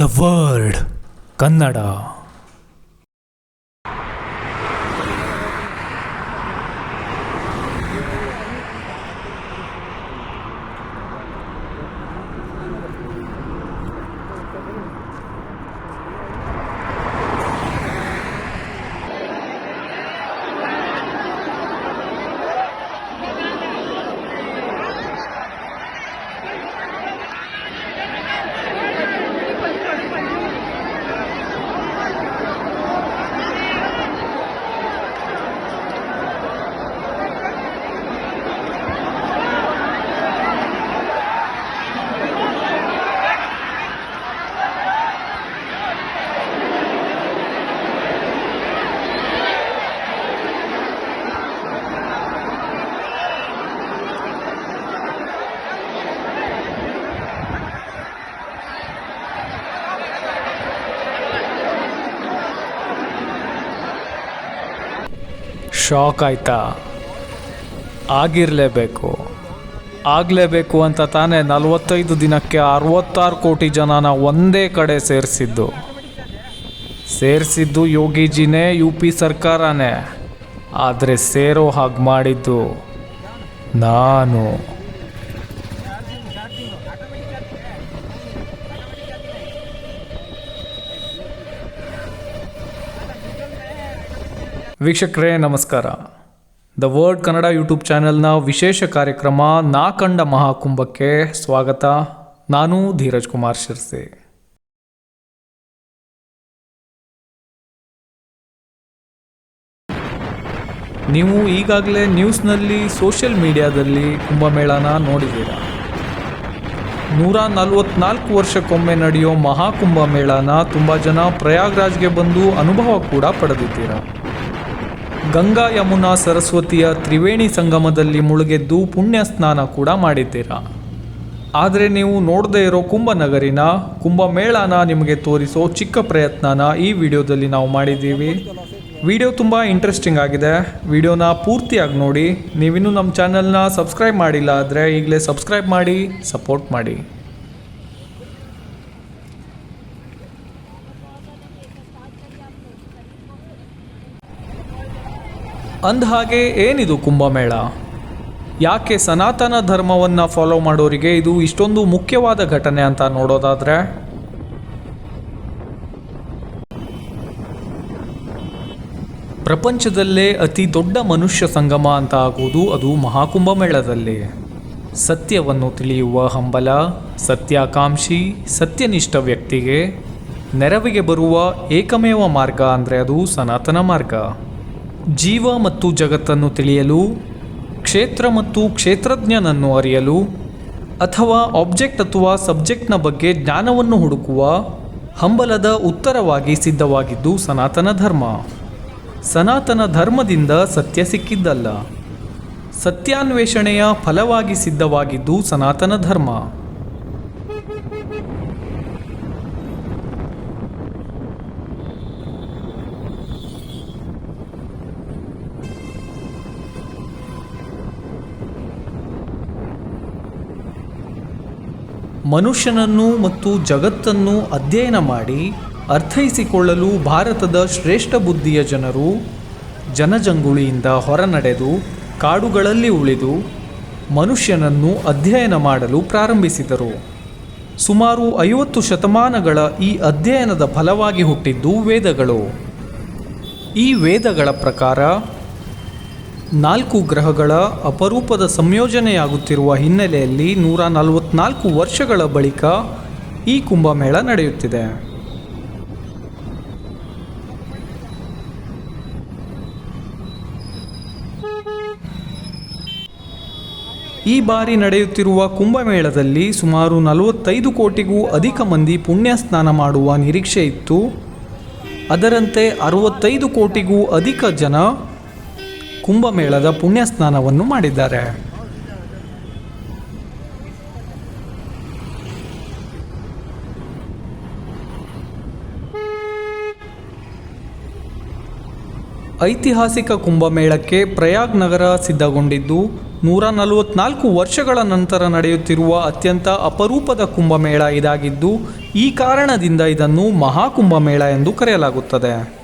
The word Kannada shock ಆಯ್ತಾ? ಆಗಿರಲೇಬೇಕು. ಆಗಲೇಬೇಕು ಅಂತ ತಾನೇ ನಲವತ್ತೈದು ದಿನಕ್ಕೆ ಅರವತ್ತಾರು ಕೋಟಿ ಜನನ ಒಂದೇ ಕಡೆ ಸೇರಿಸಿದ್ದು. ಸೇರಿಸಿದ್ದು ಯೋಗಿಜಿನೇ, ಯು ಪಿ ಸರ್ಕಾರನೇ. ಆದರೆ ಸೇರೋ ಹಾಗೆ ಮಾಡಿದ್ದು ನಾನು. ವೀಕ್ಷಕರೇ, ನಮಸ್ಕಾರ. ದ ವರ್ಲ್ಡ್ ಕನ್ನಡ ಯೂಟ್ಯೂಬ್ ಚಾನೆಲ್ನ ವಿಶೇಷ ಕಾರ್ಯಕ್ರಮ ನಾ ಕಂಡ ಮಹಾಕುಂಭಕ್ಕೆ ಸ್ವಾಗತ. ನಾನು ಧೀರಜ್ ಕುಮಾರ್ ಶಿರ್ಸೆ. ನೀವು ಈಗಾಗಲೇ ನ್ಯೂಸ್ನಲ್ಲಿ ಸೋಷಿಯಲ್ ಮೀಡಿಯಾದಲ್ಲಿ ಕುಂಭಮೇಳನ ನೋಡಿದ್ದೀರಾ? ನೂರ ನಲವತ್ನಾಲ್ಕು ವರ್ಷಕ್ಕೊಮ್ಮೆ ನಡೆಯೋ ಮಹಾಕುಂಭ ಮೇಳನ ತುಂಬ ಜನ ಪ್ರಯಾಗ್ರಾಜ್ಗೆ ಬಂದು ಅನುಭವ ಕೂಡ ಪಡೆದಿದ್ದೀರಾ? ಗಂಗಾ ಯಮುನಾ ಸರಸ್ವತಿಯ ತ್ರಿವೇಣಿ ಸಂಗಮದಲ್ಲಿ ಮುಳುಗೆದ್ದು ಪುಣ್ಯ ಸ್ನಾನ ಕೂಡ ಮಾಡಿದ್ದೀರಾ? ಆದರೆ ನೀವು ನೋಡದೇ ಇರೋ ಕುಂಭನಗರಿನ, ಕುಂಭಮೇಳನ ನಿಮಗೆ ತೋರಿಸೋ ಚಿಕ್ಕ ಪ್ರಯತ್ನನ ಈ ವಿಡಿಯೋದಲ್ಲಿ ನಾವು ಮಾಡಿದ್ದೀವಿ. ವಿಡಿಯೋ ತುಂಬ ಇಂಟ್ರೆಸ್ಟಿಂಗ್ ಆಗಿದೆ. ವಿಡಿಯೋನ ಪೂರ್ತಿಯಾಗಿ ನೋಡಿ. ನೀವಿನ್ನೂ ನಮ್ಮ ಚಾನಲ್ನ ಸಬ್ಸ್ಕ್ರೈಬ್ ಮಾಡಿಲ್ಲ ಆದರೆ ಈಗಲೇ ಸಬ್ಸ್ಕ್ರೈಬ್ ಮಾಡಿ ಸಪೋರ್ಟ್ ಮಾಡಿ. ಅಂದಹಾಗೆ ಏನಿದು ಕುಂಭಮೇಳ? ಯಾಕೆ ಸನಾತನ ಧರ್ಮವನ್ನು ಫಾಲೋ ಮಾಡೋರಿಗೆ ಇದು ಇಷ್ಟೊಂದು ಮುಖ್ಯವಾದ ಘಟನೆ ಅಂತ ನೋಡೋದಾದರೆ? ಪ್ರಪಂಚದಲ್ಲೇ ಅತಿ ದೊಡ್ಡ ಮನುಷ್ಯ ಸಂಗಮ ಅಂತ ಆಗುವುದು ಅದು ಮಹಾಕುಂಭಮೇಳದಲ್ಲಿ. ಸತ್ಯವನ್ನು ತಿಳಿಯುವ ಹಂಬಲ, ಸತ್ಯಾಕಾಂಕ್ಷಿ, ಸತ್ಯನಿಷ್ಠ ವ್ಯಕ್ತಿಗೆ ನೆರವಿಗೆ ಬರುವ ಏಕಮೇವ ಮಾರ್ಗ ಅಂದರೆ ಅದು ಸನಾತನ ಮಾರ್ಗ. ಜೀವ ಮತ್ತು ಜಗತ್ತನ್ನು ತಿಳಿಯಲು, ಕ್ಷೇತ್ರ ಮತ್ತು ಕ್ಷೇತ್ರಜ್ಞನನ್ನು ಅರಿಯಲು, ಅಥವಾ ಆಬ್ಜೆಕ್ಟ್ ಅಥವಾ ಸಬ್ಜೆಕ್ಟ್ನ ಬಗ್ಗೆ ಜ್ಞಾನವನ್ನು ಹುಡುಕುವ ಹಂಬಲದ ಉತ್ತರವಾಗಿ ಸಿದ್ಧವಾಗಿದ್ದು ಸನಾತನ ಧರ್ಮ. ಸನಾತನ ಧರ್ಮದಿಂದ ಸತ್ಯ ಸಿಕ್ಕಿದ್ದಲ್ಲ. ಸತ್ಯಾನ್ವೇಷಣೆಯ ಫಲವಾಗಿ ಸಿದ್ಧವಾಗಿದ್ದು ಸನಾತನ ಧರ್ಮ. ಮನುಷ್ಯನನ್ನು ಮತ್ತು ಜಗತ್ತನ್ನು ಅಧ್ಯಯನ ಮಾಡಿ ಅರ್ಥೈಸಿಕೊಳ್ಳಲು ಭಾರತದ ಶ್ರೇಷ್ಠ ಬುದ್ಧಿಯ ಜನರು ಜನಜಂಗುಳಿಯಿಂದ ಹೊರನಡೆದು ಕಾಡುಗಳಲ್ಲಿ ಉಳಿದು ಮನುಷ್ಯನನ್ನು ಅಧ್ಯಯನ ಮಾಡಲು ಪ್ರಾರಂಭಿಸಿದರು. ಸುಮಾರು ಐವತ್ತು ಶತಮಾನಗಳ ಈ ಅಧ್ಯಯನದ ಫಲವಾಗಿ ಹುಟ್ಟಿದ್ದು ವೇದಗಳು. ಈ ವೇದಗಳ ಪ್ರಕಾರ ನಾಲ್ಕು ಗ್ರಹಗಳ ಅಪರೂಪದ ಸಂಯೋಜನೆಯಾಗುತ್ತಿರುವ ಹಿನ್ನೆಲೆಯಲ್ಲಿ ನೂರ ನಲವತ್ನಾಲ್ಕು ವರ್ಷಗಳ ಬಳಿಕ ಈ ಕುಂಭಮೇಳ ನಡೆಯುತ್ತಿದೆ. ಈ ಬಾರಿ ನಡೆಯುತ್ತಿರುವ ಕುಂಭಮೇಳದಲ್ಲಿ ಸುಮಾರು ನಲವತ್ತೈದು ಕೋಟಿಗೂ ಅಧಿಕ ಮಂದಿ ಪುಣ್ಯ ಸ್ನಾನ ಮಾಡುವ ನಿರೀಕ್ಷೆ ಇತ್ತು. ಅದರಂತೆ ಅರವತ್ತೈದು ಕೋಟಿಗೂ ಅಧಿಕ ಜನ ಕುಂಭಮೇಳದ ಪುಣ್ಯ ಸ್ನಾನವನ್ನು ಮಾಡಿದ್ದಾರೆ. ಐತಿಹಾಸಿಕ ಕುಂಭಮೇಳಕ್ಕೆ ಪ್ರಯಾಗ್ ನಗರ ಸಿದ್ಧಗೊಂಡಿದ್ದು, ನೂರ ನಲವತ್ನಾಲ್ಕು ವರ್ಷಗಳ ನಂತರ ನಡೆಯುತ್ತಿರುವ ಅತ್ಯಂತ ಅಪರೂಪದ ಕುಂಭಮೇಳ ಇದಾಗಿದ್ದು, ಈ ಕಾರಣದಿಂದ ಇದನ್ನು ಮಹಾಕುಂಭಮೇಳ ಎಂದು ಕರೆಯಲಾಗುತ್ತದೆ.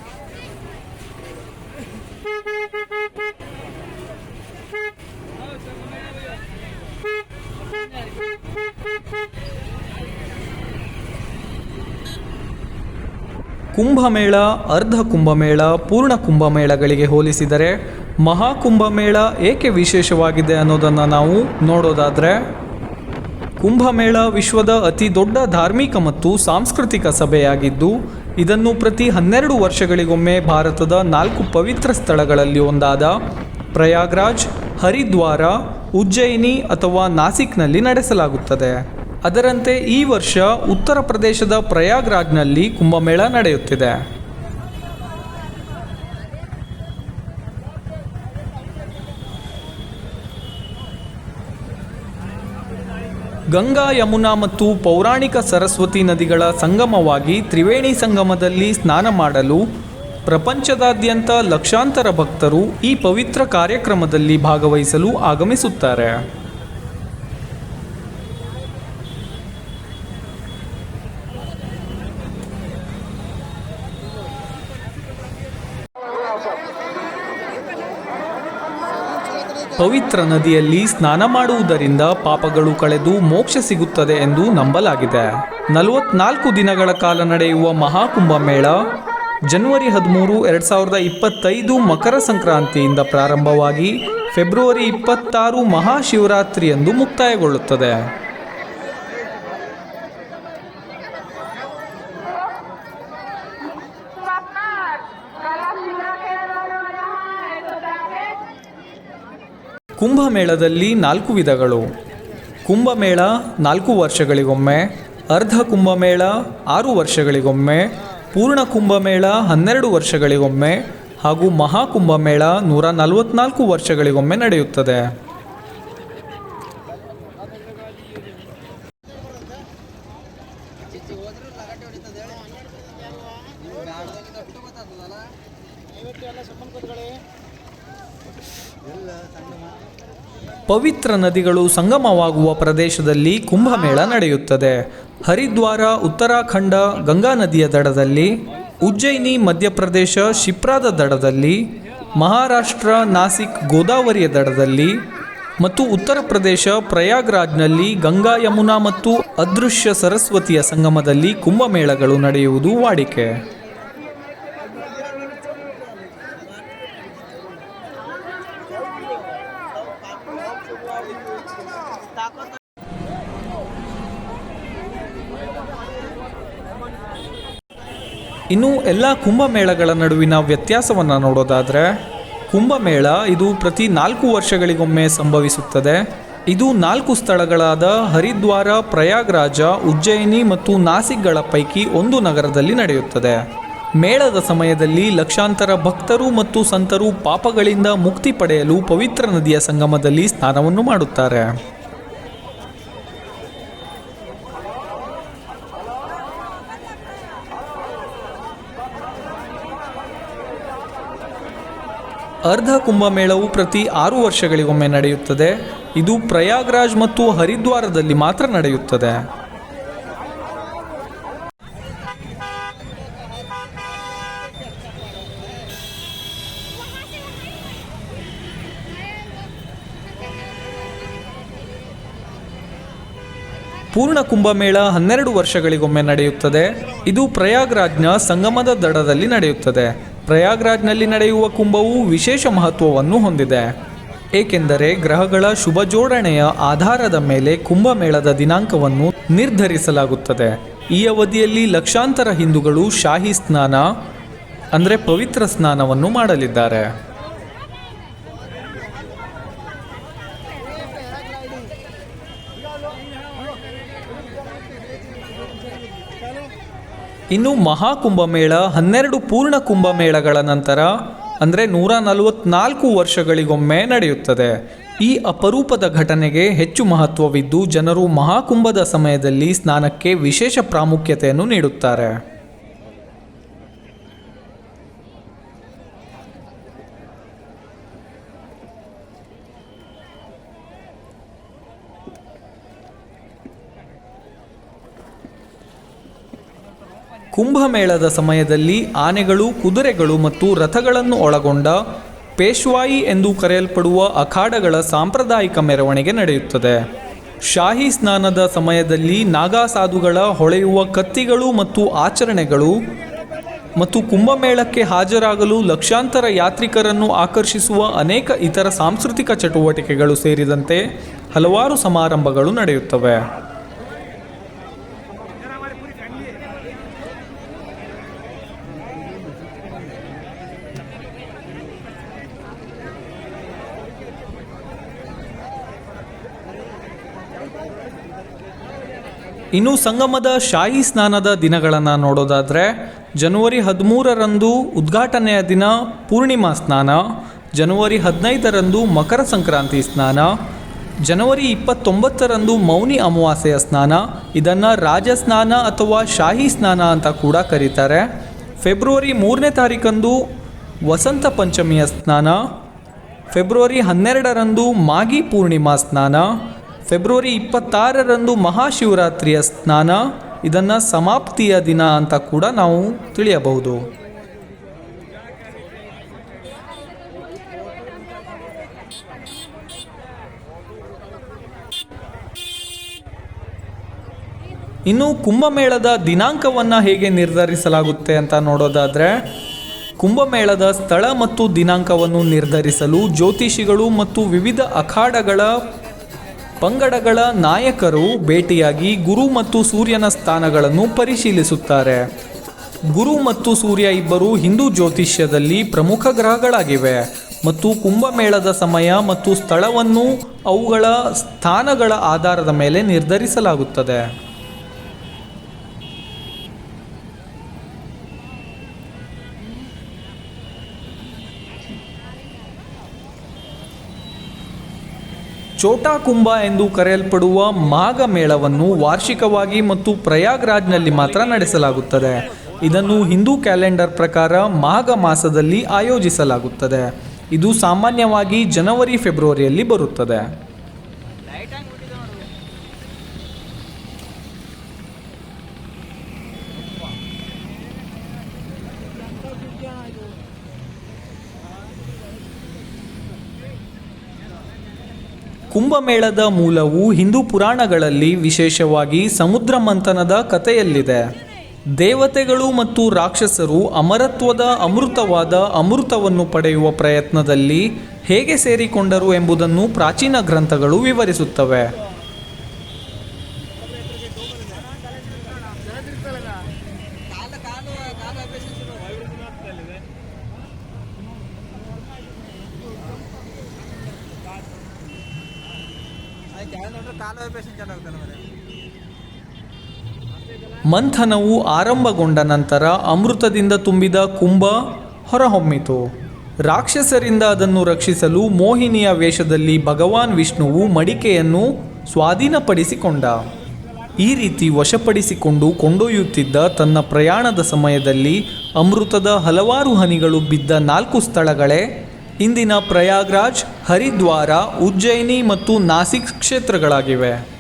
ಕುಂಭಮೇಳ, ಅರ್ಧ ಕುಂಭಮೇಳ, ಪೂರ್ಣ ಕುಂಭಮೇಳಗಳಿಗೆ ಹೋಲಿಸಿದರೆ ಮಹಾಕುಂಭಮೇಳ ಏಕೆ ವಿಶೇಷವಾಗಿದೆ ಅನ್ನೋದನ್ನು ನಾವು ನೋಡೋದಾದರೆ, ಕುಂಭಮೇಳ ವಿಶ್ವದ ಅತಿ ದೊಡ್ಡ ಧಾರ್ಮಿಕ ಮತ್ತು ಸಾಂಸ್ಕೃತಿಕ ಸಭೆಯಾಗಿದ್ದು, ಇದನ್ನು ಪ್ರತಿ ಹನ್ನೆರಡು ವರ್ಷಗಳಿಗೊಮ್ಮೆ ಭಾರತದ ನಾಲ್ಕು ಪವಿತ್ರ ಸ್ಥಳಗಳಲ್ಲಿ ಒಂದಾದ ಪ್ರಯಾಗ್ರಾಜ್, ಹರಿದ್ವಾರ, ಉಜ್ಜಯಿನಿ ಅಥವಾ ನಾಸಿಕ್ನಲ್ಲಿ ನಡೆಸಲಾಗುತ್ತದೆ. ಅದರಂತೆ ಈ ವರ್ಷ ಉತ್ತರ ಪ್ರದೇಶದ ಪ್ರಯಾಗ್ರಾಜ್ನಲ್ಲಿ ಕುಂಭಮೇಳ ನಡೆಯುತ್ತಿದೆ. ಗಂಗಾ, ಯಮುನಾ ಮತ್ತು ಪೌರಾಣಿಕ ಸರಸ್ವತಿ ನದಿಗಳ ಸಂಗಮವಾಗಿ ತ್ರಿವೇಣಿ ಸಂಗಮದಲ್ಲಿ ಸ್ನಾನ ಮಾಡಲು ಪ್ರಪಂಚದಾದ್ಯಂತ ಲಕ್ಷಾಂತರ ಭಕ್ತರು ಈ ಪವಿತ್ರ ಕಾರ್ಯಕ್ರಮದಲ್ಲಿ ಭಾಗವಹಿಸಲು ಆಗಮಿಸುತ್ತಾರೆ. ಪವಿತ್ರ ನದಿಯಲ್ಲಿ ಸ್ನಾನ ಮಾಡುವುದರಿಂದ ಪಾಪಗಳು ಕಳೆದು ಮೋಕ್ಷ ಸಿಗುತ್ತದೆ ಎಂದು ನಂಬಲಾಗಿದೆ. ನಲವತ್ನಾಲ್ಕು ದಿನಗಳ ಕಾಲ ನಡೆಯುವ ಮಹಾಕುಂಭ ಮೇಳ ಜನವರಿ ಹದಿಮೂರು, ಎರಡು ಸಾವಿರದ ಇಪ್ಪತ್ತೈದು ಮಕರ ಸಂಕ್ರಾಂತಿಯಿಂದ ಪ್ರಾರಂಭವಾಗಿ ಫೆಬ್ರವರಿ ಇಪ್ಪತ್ತಾರು ಮಹಾಶಿವರಾತ್ರಿಯಂದು ಮುಕ್ತಾಯಗೊಳ್ಳುತ್ತದೆ. ಕುಂಭಮೇಳದಲ್ಲಿ ನಾಲ್ಕು ವಿಧಗಳು. ಕುಂಭಮೇಳ ನಾಲ್ಕು ವರ್ಷಗಳಿಗೊಮ್ಮೆ, ಅರ್ಧ ಕುಂಭಮೇಳ ಆರು ವರ್ಷಗಳಿಗೊಮ್ಮೆ, ಪೂರ್ಣ ಕುಂಭಮೇಳ ಹನ್ನೆರಡು ವರ್ಷಗಳಿಗೊಮ್ಮೆ ಹಾಗೂ ಮಹಾಕುಂಭಮೇಳ ನೂರ ನಲವತ್ನಾಲ್ಕು ವರ್ಷಗಳಿಗೊಮ್ಮೆ ನಡೆಯುತ್ತದೆ. ಪವಿತ್ರ ನದಿಗಳು ಸಂಗಮವಾಗುವ ಪ್ರದೇಶದಲ್ಲಿ ಕುಂಭಮೇಳ ನಡೆಯುತ್ತದೆ. ಹರಿದ್ವಾರ, ಉತ್ತರಾಖಂಡ, ಗಂಗಾ ನದಿಯ ದಡದಲ್ಲಿ, ಉಜ್ಜಯಿನಿ ಮಧ್ಯಪ್ರದೇಶ, ಶಿಪ್ರಾದ ದಡದಲ್ಲಿ, ಮಹಾರಾಷ್ಟ್ರ, ನಾಸಿಕ್, ಗೋದಾವರಿಯ ದಡದಲ್ಲಿ ಮತ್ತು ಉತ್ತರ ಪ್ರದೇಶ, ಪ್ರಯಾಗ್ರಾಜ್ನಲ್ಲಿ ಗಂಗಾ ಯಮುನಾ ಮತ್ತು ಅದೃಶ್ಯ ಸರಸ್ವತಿಯ ಸಂಗಮದಲ್ಲಿ ಕುಂಭಮೇಳಗಳು ನಡೆಯುವುದು ವಾಡಿಕೆ. ಇನ್ನು ಎಲ್ಲ ಕುಂಭಮೇಳಗಳ ನಡುವಿನ ವ್ಯತ್ಯಾಸವನ್ನು ನೋಡೋದಾದರೆ, ಕುಂಭಮೇಳ ಇದು ಪ್ರತಿ ನಾಲ್ಕು ವರ್ಷಗಳಿಗೊಮ್ಮೆ ಸಂಭವಿಸುತ್ತದೆ. ಇದು ನಾಲ್ಕು ಸ್ಥಳಗಳಾದ ಹರಿದ್ವಾರ, ಪ್ರಯಾಗ್ರಾಜ, ಉಜ್ಜಯಿನಿ ಮತ್ತು ನಾಸಿಕ್ಗಳ ಪೈಕಿ ಒಂದು ನಗರದಲ್ಲಿ ನಡೆಯುತ್ತದೆ. ಮೇಳದ ಸಮಯದಲ್ಲಿ ಲಕ್ಷಾಂತರ ಭಕ್ತರು ಮತ್ತು ಸಂತರು ಪಾಪಗಳಿಂದ ಮುಕ್ತಿ ಪಡೆಯಲು ಪವಿತ್ರ ನದಿಯ ಸಂಗಮದಲ್ಲಿ ಸ್ನಾನವನ್ನು ಮಾಡುತ್ತಾರೆ. ಅರ್ಧ ಕುಂಭಮೇಳವು ಪ್ರತಿ ಆರು ವರ್ಷಗಳಿಗೊಮ್ಮೆ ನಡೆಯುತ್ತದೆ. ಇದು ಪ್ರಯಾಗ್ರಾಜ್ ಮತ್ತು ಹರಿದ್ವಾರದಲ್ಲಿ ಮಾತ್ರ ನಡೆಯುತ್ತದೆ. ಪೂರ್ಣ ಕುಂಭಮೇಳ ಹನ್ನೆರಡು ವರ್ಷಗಳಿಗೊಮ್ಮೆ ನಡೆಯುತ್ತದೆ. ಇದು ಪ್ರಯಾಗ್ರಾಜ್ನ ಸಂಗಮದ ದಡದಲ್ಲಿ ನಡೆಯುತ್ತದೆ. ಪ್ರಯಾಗ್ರಾಜ್ನಲ್ಲಿ ನಡೆಯುವ ಕುಂಭವು ವಿಶೇಷ ಮಹತ್ವವನ್ನು ಹೊಂದಿದೆ. ಏಕೆಂದರೆ ಗ್ರಹಗಳ ಶುಭ ಜೋಡಣೆಯ ಆಧಾರದ ಮೇಲೆ ಕುಂಭಮೇಳದ ದಿನಾಂಕವನ್ನು ನಿರ್ಧರಿಸಲಾಗುತ್ತದೆ. ಈ ಅವಧಿಯಲ್ಲಿ ಲಕ್ಷಾಂತರ ಹಿಂದೂಗಳು ಶಾಹಿ ಸ್ನಾನ, ಅಂದರೆ ಪವಿತ್ರ ಸ್ನಾನವನ್ನು ಮಾಡಲಿದ್ದಾರೆ. ಇನ್ನು ಮಹಾಕುಂಭಮೇಳ ಹನ್ನೆರಡು ಪೂರ್ಣ ಕುಂಭಮೇಳಗಳ ನಂತರ, ಅಂದರೆ ನೂರ ನಲವತ್ನಾಲ್ಕು ವರ್ಷಗಳಿಗೊಮ್ಮೆ ನಡೆಯುತ್ತದೆ. ಈ ಅಪರೂಪದ ಘಟನೆಗೆ ಹೆಚ್ಚು ಮಹತ್ವವಿದ್ದು ಜನರು ಮಹಾಕುಂಭದ ಸಮಯದಲ್ಲಿ ಸ್ನಾನಕ್ಕೆ ವಿಶೇಷ ಪ್ರಾಮುಖ್ಯತೆಯನ್ನು ನೀಡುತ್ತಾರೆ. ಕುಂಭಮೇಳದ ಸಮಯದಲ್ಲಿ ಆನೆಗಳು, ಕುದುರೆಗಳು ಮತ್ತು ರಥಗಳನ್ನು ಒಳಗೊಂಡ ಪೇಶ್ವಾಯಿ ಎಂದು ಕರೆಯಲ್ಪಡುವ ಅಖಾಡಗಳ ಸಾಂಪ್ರದಾಯಿಕ ಮೆರವಣಿಗೆ ನಡೆಯುತ್ತದೆ. ಶಾಹಿ ಸ್ನಾನದ ಸಮಯದಲ್ಲಿ ನಾಗಾ ಸಾಧುಗಳ ಹೊಳೆಯುವ ಕತ್ತಿಗಳು ಮತ್ತು ಆಚರಣೆಗಳು ಮತ್ತು ಕುಂಭಮೇಳಕ್ಕೆ ಹಾಜರಾಗಲು ಲಕ್ಷಾಂತರ ಯಾತ್ರಿಕರನ್ನು ಆಕರ್ಷಿಸುವ ಅನೇಕ ಇತರ ಸಾಂಸ್ಕೃತಿಕ ಚಟುವಟಿಕೆಗಳು ಸೇರಿದಂತೆ ಹಲವಾರು ಸಮಾರಂಭಗಳು ನಡೆಯುತ್ತವೆ. ಇನ್ನು ಸಂಗಮದ ಶಾಹಿ ಸ್ನಾನದ ದಿನಗಳನ್ನು ನೋಡೋದಾದರೆ ಜನವರಿ ಹದಿಮೂರರಂದು ಉದ್ಘಾಟನೆಯ ದಿನ ಪೂರ್ಣಿಮಾ ಸ್ನಾನ, ಜನವರಿ ಹದಿನೈದರಂದು ಮಕರ ಸಂಕ್ರಾಂತಿ ಸ್ನಾನ, ಜನವರಿ ಇಪ್ಪತ್ತೊಂಬತ್ತರಂದು ಮೌನಿ ಅಮಾವಾಸ್ಯೆಯ ಸ್ನಾನ, ಇದನ್ನು ರಾಜ ಸ್ನಾನ ಅಥವಾ ಶಾಹಿ ಸ್ನಾನ ಅಂತ ಕೂಡ ಕರೀತಾರೆ. ಫೆಬ್ರವರಿ ಮೂರನೇ ತಾರೀಕಂದು ವಸಂತ ಪಂಚಮಿಯ ಸ್ನಾನ, ಫೆಬ್ರವರಿ ಹನ್ನೆರಡರಂದು ಮಾಗಿ ಪೂರ್ಣಿಮಾ ಸ್ನಾನ ಫೆಬ್ರವರಿ ಇಪ್ಪತ್ತಾರರಂದು ಮಹಾಶಿವರಾತ್ರಿಯ ಸ್ನಾನ, ಇದನ್ನು ಸಮಾಪ್ತಿಯ ದಿನ ಅಂತ ಕೂಡ ನಾವು ತಿಳಿಯಬಹುದು. ಇನ್ನು ಕುಂಭಮೇಳದ ದಿನಾಂಕವನ್ನು ಹೇಗೆ ನಿರ್ಧರಿಸಲಾಗುತ್ತೆ ಅಂತ ನೋಡೋದಾದರೆ, ಕುಂಭಮೇಳದ ಸ್ಥಳ ಮತ್ತು ದಿನಾಂಕವನ್ನು ನಿರ್ಧರಿಸಲು ಜ್ಯೋತಿಷಿಗಳು ಮತ್ತು ವಿವಿಧ ಅಖಾಡಗಳ ಪಂಗಡಗಳ ನಾಯಕರು ಭೇಟಿಯಾಗಿ ಗುರು ಮತ್ತು ಸೂರ್ಯನ ಸ್ಥಾನಗಳನ್ನು ಪರಿಶೀಲಿಸುತ್ತಾರೆ. ಗುರು ಮತ್ತು ಸೂರ್ಯ ಇಬ್ಬರು ಹಿಂದೂ ಜ್ಯೋತಿಷ್ಯದಲ್ಲಿ ಪ್ರಮುಖ ಗ್ರಹಗಳಾಗಿವೆ ಮತ್ತು ಕುಂಭಮೇಳದ ಸಮಯ ಮತ್ತು ಸ್ಥಳವನ್ನು ಅವುಗಳ ಸ್ಥಾನಗಳ ಆಧಾರದ ಮೇಲೆ ನಿರ್ಧರಿಸಲಾಗುತ್ತದೆ. ಚೋಟಾ ಕುಂಭ ಎಂದು ಕರೆಯಲ್ಪಡುವ ಮಾಘ ಮೇಳವನ್ನು ವಾರ್ಷಿಕವಾಗಿ ಮತ್ತು ಪ್ರಯಾಗ್ರಾಜ್ನಲ್ಲಿ ಮಾತ್ರ ನಡೆಸಲಾಗುತ್ತದೆ. ಇದನ್ನು ಹಿಂದೂ ಕ್ಯಾಲೆಂಡರ್ ಪ್ರಕಾರ ಮಾಘ ಮಾಸದಲ್ಲಿ ಆಯೋಜಿಸಲಾಗುತ್ತದೆ. ಇದು ಸಾಮಾನ್ಯವಾಗಿ ಜನವರಿ, ಫೆಬ್ರವರಿಯಲ್ಲಿ ಬರುತ್ತದೆ. ಕುಂಭಮೇಳದ ಮೂಲವು ಹಿಂದೂ ಪುರಾಣಗಳಲ್ಲಿ ವಿಶೇಷವಾಗಿ ಸಮುದ್ರ ಮಂಥನದ ಕಥೆಯಲ್ಲಿದೆ. ದೇವತೆಗಳು ಮತ್ತು ರಾಕ್ಷಸರು ಅಮರತ್ವದ ಅಮೃತವಾದ ಅಮೃತವನ್ನು ಪಡೆಯುವ ಪ್ರಯತ್ನದಲ್ಲಿ ಹೇಗೆ ಸೇರಿಕೊಂಡರು ಎಂಬುದನ್ನು ಪ್ರಾಚೀನ ಗ್ರಂಥಗಳು ವಿವರಿಸುತ್ತವೆ ಕಾಲು ಆಪರೇಷನ್ ಚೆನ್ನಾಗುತ್ತಲ್ಲ ಮತ್ತೆ ಮಂಥನವು ಆರಂಭಗೊಂಡ ನಂತರ ಅಮೃತದಿಂದ ತುಂಬಿದ ಕುಂಭ ಹೊರಹೊಮ್ಮಿತು. ರಾಕ್ಷಸರಿಂದ ಅದನ್ನು ರಕ್ಷಿಸಲು ಮೋಹಿನಿಯ ವೇಷದಲ್ಲಿ ಭಗವಾನ್ ವಿಷ್ಣುವು ಮಡಿಕೆಯನ್ನು ಸ್ವಾಧೀನಪಡಿಸಿಕೊಂಡ. ಈ ರೀತಿ ವಶಪಡಿಸಿಕೊಂಡು ಕೊಂಡೊಯ್ಯುತ್ತಿದ್ದ ತನ್ನ ಪ್ರಯಾಣದ ಸಮಯದಲ್ಲಿ ಅಮೃತದ ಹಲವಾರು ಹನಿಗಳು ಬಿದ್ದ ನಾಲ್ಕು ಸ್ಥಳಗಳೇ ಇಂದಿನ ಪ್ರಯಾಗ್ರಾಜ್, ಹರಿದ್ವಾರ, ಉಜ್ಜಯಿನಿ ಮತ್ತು ನಾಸಿಕ್ ಕ್ಷೇತ್ರಗಳಾಗಿವೆ.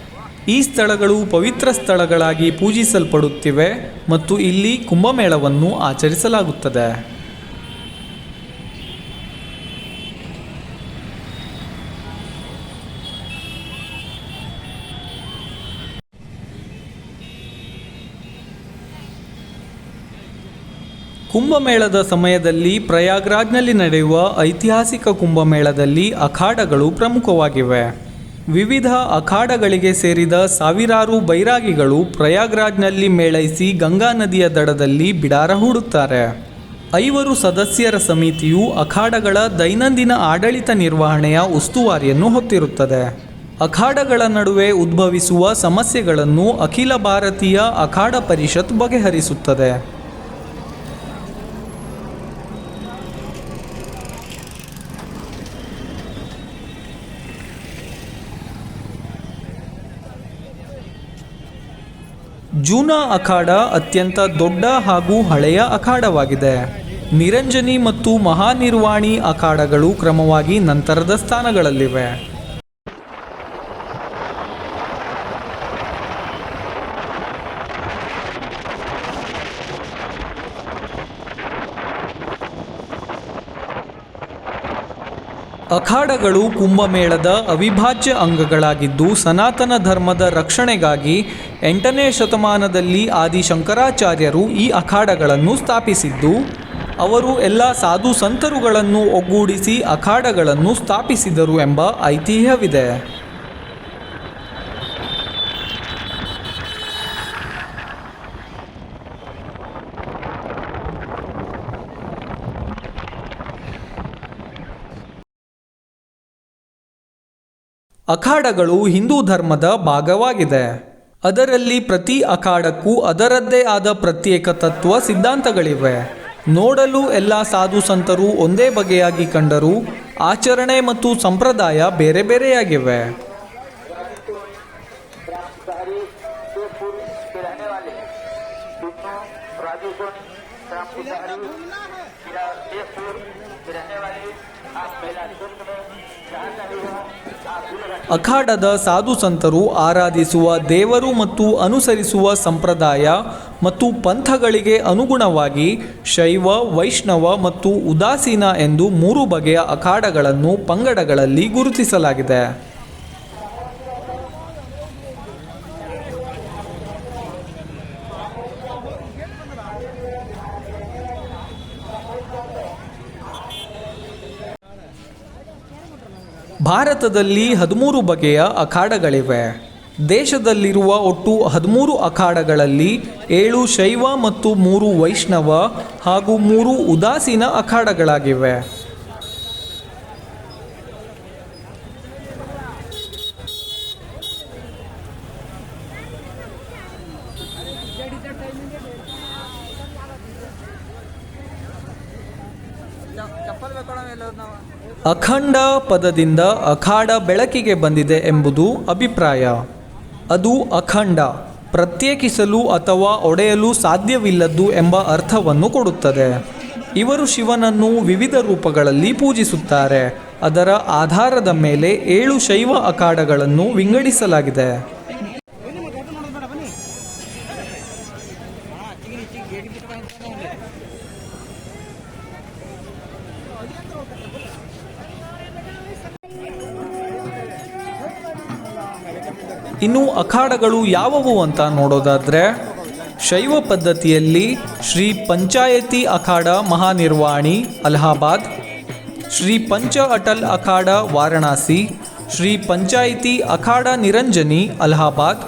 ಈ ಸ್ಥಳಗಳು ಪವಿತ್ರ ಸ್ಥಳಗಳಾಗಿ ಪೂಜಿಸಲ್ಪಡುತ್ತಿವೆ ಮತ್ತು ಇಲ್ಲಿ ಕುಂಭಮೇಳವನ್ನು ಆಚರಿಸಲಾಗುತ್ತದೆ. ಕುಂಭಮೇಳದ ಸಮಯದಲ್ಲಿ ಪ್ರಯಾಗ್ರಾಜ್ನಲ್ಲಿ ನಡೆಯುವ ಐತಿಹಾಸಿಕ ಕುಂಭಮೇಳದಲ್ಲಿ ಅಖಾಡಗಳು ಪ್ರಮುಖವಾಗಿವೆ. ವಿವಿಧ ಅಖಾಡಗಳಿಗೆ ಸೇರಿದ ಸಾವಿರಾರು ಬೈರಾಗಿಗಳು ಪ್ರಯಾಗ್ರಾಜ್ನಲ್ಲಿ ಮೇಳೈಸಿ ಗಂಗಾ ನದಿಯ ದಡದಲ್ಲಿ ಬಿಡಾರ ಹೂಡುತ್ತಾರೆ. ಐವರು ಸದಸ್ಯರ ಸಮಿತಿಯು ಅಖಾಡಗಳ ದೈನಂದಿನ ಆಡಳಿತ ನಿರ್ವಹಣೆಯ ಉಸ್ತುವಾರಿಯನ್ನು ಹೊತ್ತಿರುತ್ತದೆ. ಅಖಾಡಗಳ ನಡುವೆ ಉದ್ಭವಿಸುವ ಸಮಸ್ಯೆಗಳನ್ನು ಅಖಿಲ ಭಾರತೀಯ ಅಖಾಡ ಪರಿಷತ್ ಬಗೆಹರಿಸುತ್ತದೆ. ಜೂನಾ ಅಖಾಡ ಅತ್ಯಂತ ದೊಡ್ಡ ಹಾಗೂ ಹಳೆಯ ಅಖಾಡವಾಗಿದೆ. ನಿರಂಜನಿ ಮತ್ತು ಮಹಾನಿರ್ವಾಣಿ ಅಖಾಡಗಳು ಕ್ರಮವಾಗಿ ನಂತರದ ಸ್ಥಾನಗಳಲ್ಲಿವೆ. ಅಖಾಡಗಳು ಕುಂಭಮೇಳದ ಅವಿಭಾಜ್ಯ ಅಂಗಗಳಾಗಿದ್ದು ಸನಾತನ ಧರ್ಮದ ರಕ್ಷಣೆಗಾಗಿ ಎಂಟನೇ ಶತಮಾನದಲ್ಲಿ ಆದಿ ಶಂಕರಾಚಾರ್ಯರು ಈ ಅಖಾಡಗಳನ್ನು ಸ್ಥಾಪಿಸಿದ್ದು, ಅವರು ಎಲ್ಲ ಸಾಧು ಸಂತರುಗಳನ್ನು ಒಗ್ಗೂಡಿಸಿ ಅಖಾಡಗಳನ್ನು ಸ್ಥಾಪಿಸಿದರು ಎಂಬ ಐತಿಹ್ಯವಿದೆ. ಅಖಾಡಗಳು ಹಿಂದೂ ಧರ್ಮದ ಭಾಗವಾಗಿದೆ. ಅದರಲ್ಲಿ ಪ್ರತಿ ಅಖಾಡಕ್ಕೂ ಅದರದ್ದೇ ಆದ ಪ್ರತ್ಯೇಕ ತತ್ವ ಸಿದ್ಧಾಂತಗಳಿವೆ. ನೋಡಲು ಎಲ್ಲ ಸಾಧು ಸಂತರು ಒಂದೇ ಬಗೆಯಾಗಿ ಕಂಡರೂ ಆಚರಣೆ ಮತ್ತು ಸಂಪ್ರದಾಯ ಬೇರೆ ಬೇರೆಯಾಗಿವೆ. ಅಖಾಡದ ಸಾಧು ಸಂತರು ಆರಾಧಿಸುವ ದೇವರು ಮತ್ತು ಅನುಸರಿಸುವ ಸಂಪ್ರದಾಯ ಮತ್ತು ಪಂಥಗಳಿಗೆ ಅನುಗುಣವಾಗಿ ಶೈವ, ವೈಷ್ಣವ ಮತ್ತು ಉದಾಸೀನ ಎಂದು ಮೂರು ಬಗೆಯ ಅಖಾಡಗಳನ್ನು ಪಂಗಡಗಳಲ್ಲಿ ಗುರುತಿಸಲಾಗಿದೆ. ಭಾರತದಲ್ಲಿ ಹದಿಮೂರು ಬಗೆಯ ಅಖಾಡಗಳಿವೆ. ದೇಶದಲ್ಲಿರುವ ಒಟ್ಟು ಹದಿಮೂರು ಅಖಾಡಗಳಲ್ಲಿ ಏಳು ಶೈವ ಮತ್ತು ಮೂರು ವೈಷ್ಣವ ಹಾಗೂ ಮೂರು ಉದಾಸೀನ ಅಖಾಡಗಳಾಗಿವೆ ಚಪ್ಪಲ್ ಬೇಕೋಣ ಎಲ್ಲ ನಾವು ಅಖಂಡ ಪದದಿಂದ ಅಖಾಡ ಬೆಳಕಿಗೆ ಬಂದಿದೆ ಎಂಬುದು ಅಭಿಪ್ರಾಯ. ಅದು ಅಖಂಡ, ಪ್ರತ್ಯೇಕಿಸಲು ಅಥವಾ ಒಡೆಯಲು ಸಾಧ್ಯವಿಲ್ಲದ್ದು ಎಂಬ ಅರ್ಥವನ್ನು ಕೊಡುತ್ತದೆ. ಇವರು ಶಿವನನ್ನು ವಿವಿಧ ರೂಪಗಳಲ್ಲಿ ಪೂಜಿಸುತ್ತಾರೆ. ಅದರ ಆಧಾರದ ಮೇಲೆ ಏಳು ಶೈವ ಅಖಾಡಗಳನ್ನು ವಿಂಗಡಿಸಲಾಗಿದೆ. ಇನ್ನು ಅಖಾಡಗಳು ಯಾವುವು ಅಂತ ನೋಡೋದಾದರೆ ಶೈವ ಪದ್ಧತಿಯಲ್ಲಿ ಶ್ರೀ ಪಂಚಾಯತಿ ಅಖಾಡ ಮಹಾನಿರ್ವಾಣಿ, ಅಲಹಾಬಾದ್, ಶ್ರೀ ಪಂಚ ಅಟಲ್ ಅಖಾಡ ವಾರಣಾಸಿ, ಶ್ರೀ ಪಂಚಾಯಿತಿ ಅಖಾಡ ನಿರಂಜನಿ, ಅಲಹಾಬಾದ್,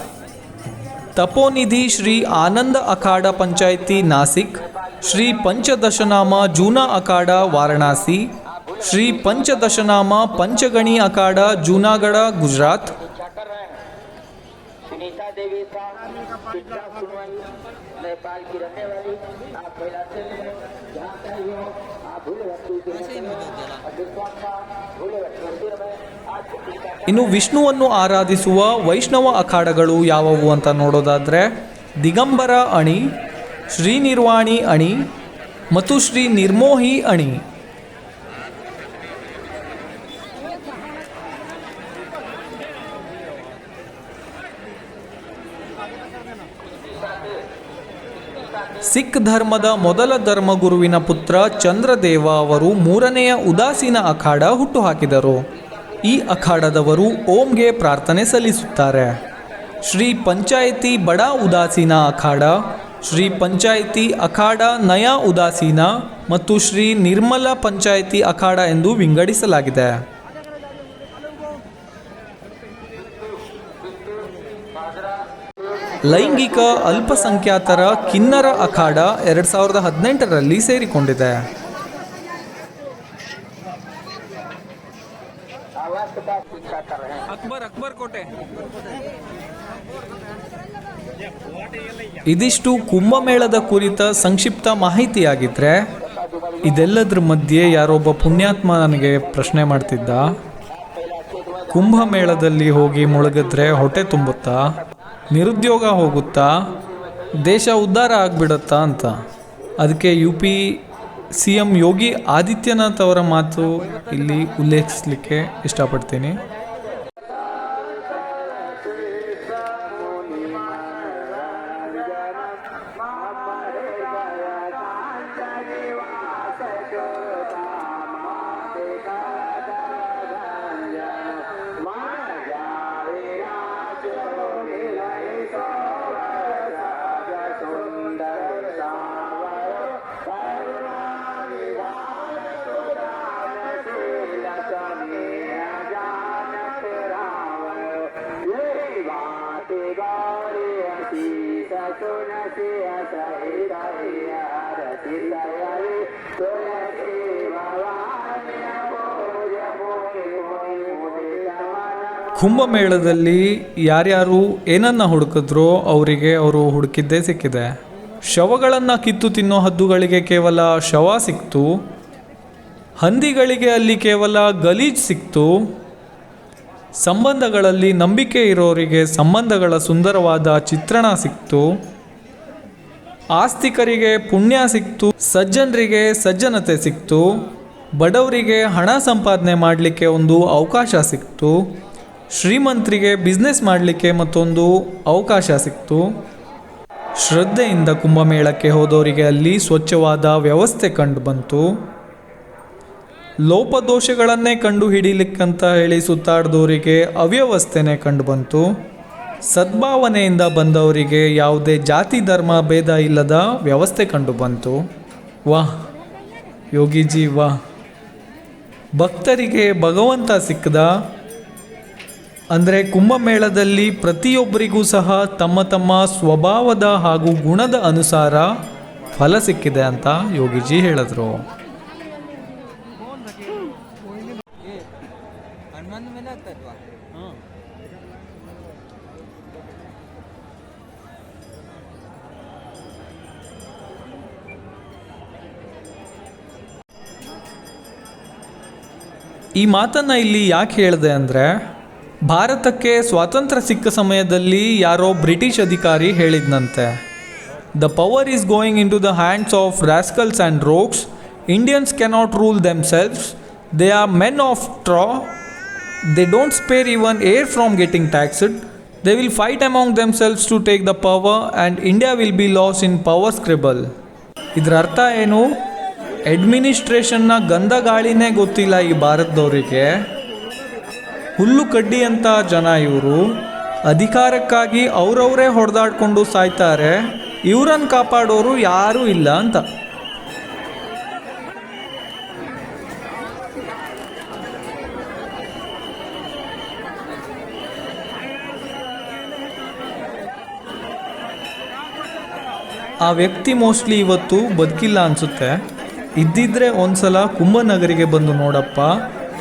ತಪೋನಿಧಿ ಶ್ರೀ ಆನಂದ ಅಖಾಡ ಪಂಚಾಯಿತಿ ನಾಸಿಕ್, ಶ್ರೀ ಪಂಚದಶನಾಮ ಜೂನಾ ಅಖಾಡ ವಾರಣಾಸಿ, ಶ್ರೀ ಪಂಚದಶನಾಮ ಪಂಚಗಣಿ ಅಖಾಡ ಜೂನಾಗಢ, ಗುಜರಾತ್ देवी शाह पिछड़ा सुनवाई नेपाल की रहने वाली आप महिला क्षेत्र में जहाँ चाहे हो आप भूल वस्तु के भूल मंदिर में आज टीका ಇನ್ನು ವಿಷ್ಣುವನ್ನು ಆರಾಧಿಸುವ ವೈಷ್ಣವ ಅಖಾಡಗಳು ಯಾವುವು ಅಂತ ನೋಡೋದಾದರೆ ದಿಗಂಬರ ಅಣಿ ಶ್ರೀ ನಿರ್ವಾಣಿ ಅಣಿ ಮತ್ತು ಶ್ರೀ ನಿರ್ಮೋಹಿ ಅಣಿ ಸಿಖ್ ಧರ್ಮದ ಮೊದಲ ಧರ್ಮಗುರುವಿನ ಪುತ್ರ ಚಂದ್ರದೇವ ಅವರು ಮೂರನೆಯ ಉದಾಸೀನ ಅಖಾಡ ಹುಟ್ಟುಹಾಕಿದರು. ಈ ಅಖಾಡದವರು ಓಂಗೆ ಪ್ರಾರ್ಥನೆ ಸಲ್ಲಿಸುತ್ತಾರೆ. ಶ್ರೀ ಪಂಚಾಯಿತಿ ಬಡ ಉದಾಸೀನ ಅಖಾಡ, ಶ್ರೀ ಪಂಚಾಯಿತಿ ಅಖಾಡ ನಯ ಉದಾಸೀನ ಮತ್ತು ಶ್ರೀ ನಿರ್ಮಲ ಪಂಚಾಯಿತಿ ಅಖಾಡ ಎಂದು ವಿಂಗಡಿಸಲಾಗಿದೆ. ಲೈಂಗಿಕ ಅಲ್ಪಸಂಖ್ಯಾತರ ಕಿನ್ನರ ಅಖಾಡ ಎರಡು ಸಾವಿರದ ಹದಿನೆಂಟರಲ್ಲಿ ಸೇರಿಕೊಂಡಿದೆ. ಇದಿಷ್ಟು ಕುಂಭಮೇಳದ ಕುರಿತ ಸಂಕ್ಷಿಪ್ತ ಮಾಹಿತಿಯಾಗಿದ್ರೆ ಇದೆಲ್ಲದ್ರ ಮಧ್ಯೆ ಯಾರೊಬ್ಬ ಪುಣ್ಯಾತ್ಮ ನನಗೆ ಪ್ರಶ್ನೆ ಮಾಡ್ತಿದ್ದ. ಕುಂಭಮೇಳದಲ್ಲಿ ಹೋಗಿ ಮುಳುಗಿದ್ರೆ ಹೊಟ್ಟೆ ತುಂಬುತ್ತಾ? ನಿರುದ್ಯೋಗ ಹೋಗುತ್ತಾ, ದೇಶ ಉದ್ಧಾರ ಆಗಿಬಿಡತ್ತಾ ಅಂತ. ಅದಕ್ಕೆ U P C M Yogi Adityanath ಅವರ ಮಾತು ಇಲ್ಲಿ ಉಲ್ಲೇಖಿಸಲಿಕ್ಕೆ ಇಷ್ಟಪಡ್ತೀನಿ. ಕುಂಭಮೇಳದಲ್ಲಿ ಯಾರ್ಯಾರು ಏನನ್ನ ಹುಡುಕಿದ್ರೋ ಅವರಿಗೆ ಅವರು ಹುಡುಕಿದ್ದೇ ಸಿಕ್ಕಿದೆ. ಶವಗಳನ್ನು ಕಿತ್ತು ತಿನ್ನೋ ಹದ್ದುಗಳಿಗೆ ಕೇವಲ ಶವ ಸಿಕ್ತು. ಹಂದಿಗಳಿಗೆ ಅಲ್ಲಿ ಕೇವಲ ಗಲೀಜ್ ಸಿಕ್ತು. ಸಂಬಂಧಗಳಲ್ಲಿ ನಂಬಿಕೆ ಇರೋರಿಗೆ ಸಂಬಂಧಗಳ ಸುಂದರವಾದ ಚಿತ್ರಣ ಸಿಕ್ತು. ಆಸ್ತಿಕರಿಗೆ ಪುಣ್ಯ ಸಿಕ್ತು. ಸಜ್ಜನರಿಗೆ ಸಜ್ಜನತೆ ಸಿಕ್ತು. ಬಡವರಿಗೆ ಹಣ ಸಂಪಾದನೆ ಮಾಡಲಿಕ್ಕೆ ಒಂದು ಅವಕಾಶ ಸಿಕ್ತು. ಶ್ರೀಮಂತರಿಗೆ ಬಿಸ್ನೆಸ್ ಮಾಡಲಿಕ್ಕೆ ಮತ್ತೊಂದು ಅವಕಾಶ ಸಿಕ್ತು. ಶ್ರದ್ಧೆಯಿಂದ ಕುಂಭಮೇಳಕ್ಕೆ ಹೋದವರಿಗೆ ಅಲ್ಲಿ ಸ್ವಚ್ಛವಾದ ವ್ಯವಸ್ಥೆ ಕಂಡು ಬಂತು. ಲೋಪದೋಷಗಳನ್ನೇ ಕಂಡು ಹಿಡೀಲಿಕ್ಕಂತ ಹೇಳಿ ಸುತ್ತಾಡ್ದವರಿಗೆ ಅವ್ಯವಸ್ಥೆನೇ ಕಂಡು ಬಂತು. ಸದ್ಭಾವನೆಯಿಂದ ಬಂದವರಿಗೆ ಯಾವುದೇ ಜಾತಿ, ಧರ್ಮ, ಭೇದ ಇಲ್ಲದ ವ್ಯವಸ್ಥೆ ಕಂಡು ಬಂತು. ವಾಹ್, ಯೋಗಿಜಿ ವಾಹ್. ಭಕ್ತರಿಗೆ ಭಗವಂತ ಸಿಕ್ಕದ ಅಂದರೆ ಕುಂಭಮೇಳದಲ್ಲಿ ಪ್ರತಿಯೊಬ್ಬರಿಗೂ ಸಹ ತಮ್ಮ ತಮ್ಮ ಸ್ವಭಾವದ ಹಾಗೂ ಗುಣದ ಅನುಸಾರ ಫಲ ಸಿಕ್ಕಿದೆ ಅಂತ ಯೋಗಿಜಿ ಹೇಳಿದ್ರು. ಈ ಮಾತನ್ನು ಇಲ್ಲಿ ಯಾಕೆ ಹೇಳಿದೆ ಅಂದರೆ ಭಾರತಕ್ಕೆ ಸ್ವಾತಂತ್ರ್ಯ ಸಿಕ್ಕ ಸಮಯದಲ್ಲಿ ಯಾರೋ ಬ್ರಿಟಿಷ್ ಅಧಿಕಾರಿ ಹೇಳಿದ್ನಂತೆ. The power is going in to the hands of rascals and rogues. Indians cannot rule themselves they are men of straw. They don't spare even air from getting taxed. They will fight among themselves to take the power and India will be lost in power scribble. ಇದರ ಅರ್ಥ ಏನು? ಅಡ್ಮಿನಿಸ್ಟ್ರೇಷನ್ನ ಗಂಧ ಗಾಳಿನೇ ಗೊತ್ತಿಲ್ಲ ಈ ಭಾರತದವರಿಗೆ. ಹುಲ್ಲು ಕಡ್ಡಿ ಅಂತ ಜನ ಇವರು ಅಧಿಕಾರಕ್ಕಾಗಿ ಅವರವರೇ ಹೊಡೆದಾಡ್ಕೊಂಡು ಸಾಯ್ತಾರೆ, ಇವರನ್ನು ಕಾಪಾಡೋರು ಯಾರೂ ಇಲ್ಲ ಅಂತ. ಆ ವ್ಯಕ್ತಿ ಮೋಸ್ಟ್ಲಿ ಇವತ್ತು ಬದುಕಿಲ್ಲ ಅನಿಸುತ್ತೆ. ಇದ್ದಿದ್ರೆ ಒಂದ್ಸಲ ಕುಂಭನಗರಿಗೆ ಬಂದು ನೋಡಪ್ಪ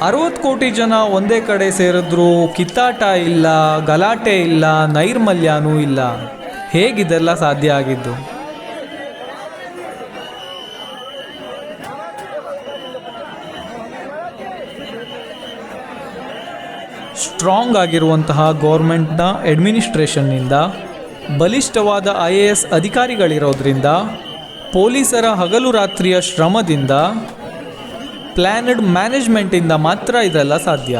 ಅರವತ್ತು ಕೋಟಿ ಜನ ಒಂದೇ ಕಡೆ ಸೇರಿದ್ರು ಕಿತ್ತಾಟ ಇಲ್ಲ, ಗಲಾಟೆ ಇಲ್ಲ, ನೈರ್ಮಲ್ಯನೂ ಇಲ್ಲ. ಹೇಗಿದೆಲ್ಲ ಸಾಧ್ಯ ಆಗಿದ್ದು? ಸ್ಟ್ರಾಂಗ್ ಆಗಿರುವಂತಹ ಗೌರ್ಮೆಂಟ್ನ ಅಡ್ಮಿನಿಸ್ಟ್ರೇಷನ್ನಿಂದ, ಬಲಿಷ್ಠವಾದ ಐ ಎ ಎಸ್ ಅಧಿಕಾರಿಗಳಿರೋದ್ರಿಂದ, ಪೊಲೀಸರ ಹಗಲು ರಾತ್ರಿಯ ಶ್ರಮದಿಂದ ಪ್ಲ್ಯಾನಡ್ ಮ್ಯಾನೇಜ್ಮೆಂಟಿಂದ ಮಾತ್ರ ಇದೆಲ್ಲ ಸಾಧ್ಯ.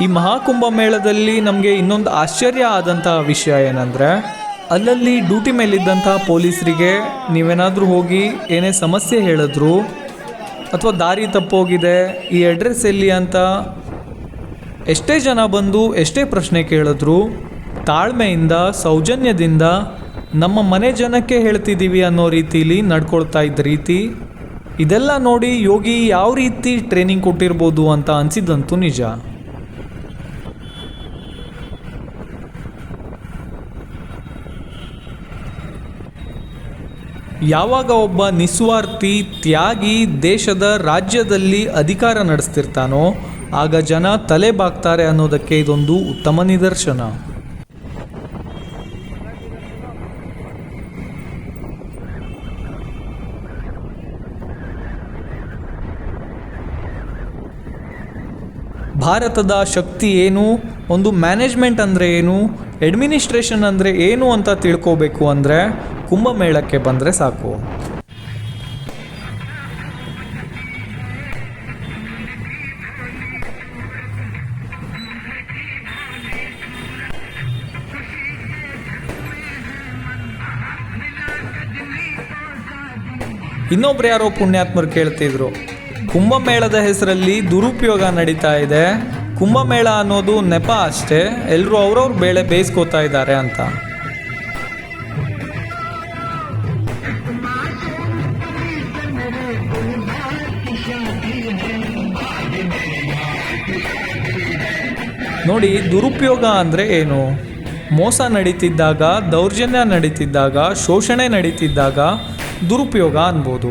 ಈ ಮಹಾಕುಂಭ ಮೇಳದಲ್ಲಿ ನಮಗೆ ಇನ್ನೊಂದು ಆಶ್ಚರ್ಯ ಆದಂತಹ ವಿಷಯ ಏನಂದರೆ ಅಲ್ಲಲ್ಲಿ ಡ್ಯೂಟಿ ಮೇಲಿದ್ದಂಥ ಪೊಲೀಸರಿಗೆ ನೀವೇನಾದರೂ ಹೋಗಿ ಏನೇ ಸಮಸ್ಯೆ ಹೇಳಿದ್ರು ಅಥವಾ ದಾರಿ ತಪ್ಪೋಗಿದೆ, ಈ ಅಡ್ರೆಸ್ ಎಲ್ಲಿ ಅಂತ ಎಷ್ಟೇ ಜನ ಬಂದು ಎಷ್ಟೇ ಪ್ರಶ್ನೆ ಕೇಳಿದ್ರು ತಾಳ್ಮೆಯಿಂದ, ಸೌಜನ್ಯದಿಂದ ನಮ್ಮ ಮನೆ ಜನಕ್ಕೆ ಹೇಳ್ತಿದ್ದೀವಿ ಅನ್ನೋ ರೀತಿಲಿ ನಡ್ಕೊಳ್ತಾ ಇದ್ದ ರೀತಿ ಇದೆಲ್ಲ ನೋಡಿ ಯೋಗಿ ಯಾವ ರೀತಿ ಟ್ರೈನಿಂಗ್ ಕೊಟ್ಟಿರ್ಬೋದು ಅಂತ ಅನಿಸಿದ್ದಂತೂ ನಿಜ. ಯಾವಾಗ ಒಬ್ಬ ನಿಸ್ವಾರ್ಥಿ ತ್ಯಾಗಿ ದೇಶದ ರಾಜ್ಯದಲ್ಲಿ ಅಧಿಕಾರ ನಡೆಸ್ತಿರ್ತಾನೋ, ಆಗ ಜನ ತಲೆ ಬಾಗ್ತಾರೆ ಅನ್ನೋದಕ್ಕೆ ಇದೊಂದು ಉತ್ತಮ ನಿದರ್ಶನ. ಭಾರತದ ಶಕ್ತಿ ಏನು, ಒಂದು ಮ್ಯಾನೇಜ್ಮೆಂಟ್ ಅಂದರೆ ಏನು, ಅಡ್ಮಿನಿಸ್ಟ್ರೇಷನ್ ಅಂದರೆ ಏನು ಅಂತ ತಿಳ್ಕೋಬೇಕು ಅಂದರೆ ಕುಂಭಮೇಳಕ್ಕೆ ಬಂದರೆ ಸಾಕು. ಇನ್ನೊಬ್ರು ಯಾರೋ ಪುಣ್ಯಾತ್ಮರು ಕೇಳ್ತಿದ್ರು. ಕುಂಭಮೇಳದ ಹೆಸರಲ್ಲಿ ದುರುಪಯೋಗ ನಡೀತಾ ಇದೆ. ಕುಂಭಮೇಳ ಅನ್ನೋದು ನೆಪ ಅಷ್ಟೇ. ಎಲ್ಲರೂ ಅವ್ರವ್ರ ಬೇಳೆ ಬೇಯಿಸ್ಕೋತಾ ಇದ್ದಾರೆ ಅಂತ. ನೋಡಿ, ದುರುಪಯೋಗ ಅಂದರೆ ಏನು? ಮೋಸ ನಡೀತಿದ್ದಾಗ, ದೌರ್ಜನ್ಯ ನಡೀತಿದ್ದಾಗ, ಶೋಷಣೆ ನಡೀತಿದ್ದಾಗ ದುರುಪಯೋಗ ಅನ್ಬೋದು.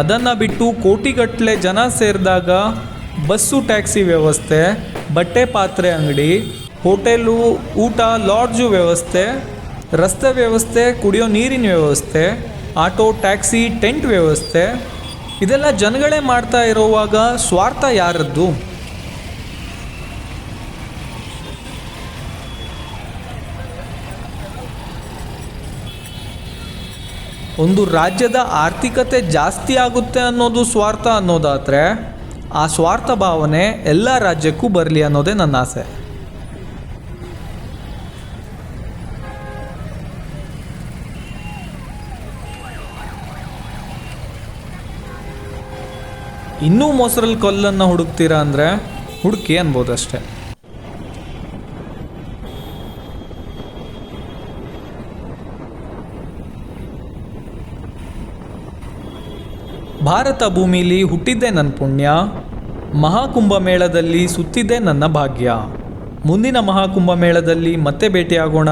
ಅದನ್ನು ಬಿಟ್ಟು ಕೋಟಿಗಟ್ಟಲೆ ಜನ ಸೇರಿದಾಗ ಬಸ್ಸು, ಟ್ಯಾಕ್ಸಿ ವ್ಯವಸ್ಥೆ, ಬಟ್ಟೆ ಪಾತ್ರೆ ಅಂಗಡಿ, ಹೋಟೆಲು, ಊಟ, ಲಾಡ್ಜು ವ್ಯವಸ್ಥೆ, ರಸ್ತೆ ವ್ಯವಸ್ಥೆ, ಕುಡಿಯೋ ನೀರಿನ ವ್ಯವಸ್ಥೆ, ಆಟೋ, ಟ್ಯಾಕ್ಸಿ, ಟೆಂಟ್ ವ್ಯವಸ್ಥೆ, ಇದೆಲ್ಲ ಜನಗಳೇ ಮಾಡ್ತಾ ಇರುವಾಗ ಸ್ವಾರ್ಥ ಯಾರದ್ದು? ಒಂದು ರಾಜ್ಯದ ಆರ್ಥಿಕತೆ ಜಾಸ್ತಿ ಆಗುತ್ತೆ ಅನ್ನೋದು ಸ್ವಾರ್ಥ ಅನ್ನೋದಾದರೆ ಆ ಸ್ವಾರ್ಥ ಭಾವನೆ ಎಲ್ಲ ರಾಜ್ಯಕ್ಕೂ ಬರಲಿ ಅನ್ನೋದೇ ನನ್ನ ಆಸೆ. ಇನ್ನೂ ಮೊಸರಲ್ಲಿ ಕಲ್ಲನ್ನು ಹುಡುಕ್ತೀರಾ ಅಂದರೆ ಹುಡುಕಿ ಅನ್ಬೋದಷ್ಟೇ ಭಾರತ ಭೂಮಿಲಿ ಹುಟ್ಟಿದ್ದೆ ನನ್ನ ಪುಣ್ಯ. ಮಹಾಕುಂಭ ಮೇಳದಲ್ಲಿ ಸುತ್ತಿದ್ದೆ ನನ್ನ ಭಾಗ್ಯ. ಮುಂದಿನ ಮಹಾಕುಂಭ ಮೇಳದಲ್ಲಿ ಮತ್ತೆ ಭೇಟಿಯಾಗೋಣ.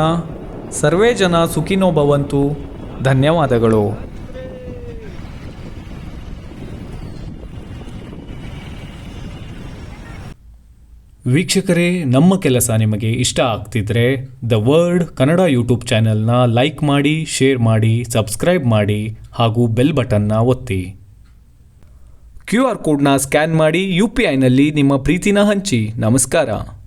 ಸರ್ವೇ ಜನ ಸುಖಿನೋ ಭವಂತು. ಧನ್ಯವಾದಗಳು. ವೀಕ್ಷಕರೇ, ನಮ್ಮ ಕೆಲಸ ನಿಮಗೆ ಇಷ್ಟ ಆಗ್ತಿದ್ರೆ ದ ವರ್ಡ್ ಕನ್ನಡ ಯೂಟ್ಯೂಬ್ ಚಾನೆಲ್ನ ಲೈಕ್ ಮಾಡಿ, ಶೇರ್ ಮಾಡಿ, ಸಬ್ಸ್ಕ್ರೈಬ್ ಮಾಡಿ ಹಾಗೂ ಬೆಲ್ ಬಟನ್ನ ಒತ್ತಿ. ಕ್ಯೂ ಆರ್ ಕೋಡ್ನ ಸ್ಕ್ಯಾನ್ ಮಾಡಿ ಯು ಪಿ ಐನಲ್ಲಿ ನಿಮ್ಮ ಪ್ರೀತಿನ ಹಂಚಿ. ನಮಸ್ಕಾರ.